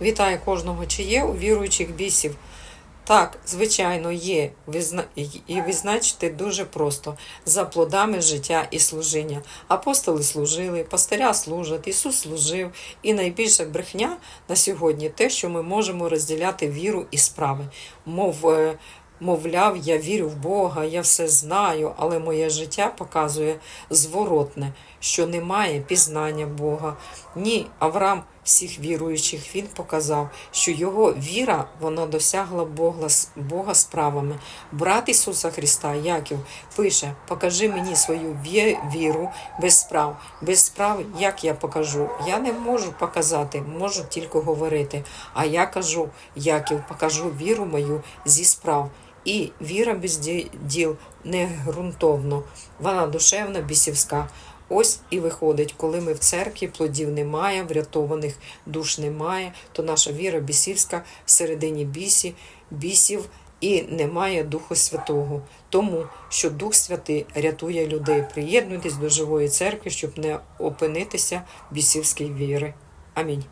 Вітаю кожного, чи є у віруючих бісів. Так, звичайно, є. І визначити дуже просто за плодами життя і служіння. Апостоли служили, пастиря служать, Ісус служив. І найбільша брехня на сьогодні те, що ми можемо розділяти віру і справи. Мов, е, мовляв, я вірю в Бога, я все знаю, але моє життя показує зворотне, що немає пізнання Бога. Ні, Авраам всіх віруючих він показав, що його віра вона досягла Бога, Бога справами. Брат Ісуса Христа, Яків, пише: покажи мені свою віру без справ. Без справ, як я покажу? Я не можу показати, можу тільки говорити. А я кажу, Яків, покажу віру мою зі справ. І віра без діл не ґрунтовно, вона душевна, бісівська. Ось і виходить, коли ми в церкві плодів немає, врятованих душ немає, то наша віра бісівська всередині бісі, бісів і немає Духу Святого. Тому що Дух Святий рятує людей. Приєднуйтесь до живої церкви, щоб не опинитися бісівській віри. Амінь.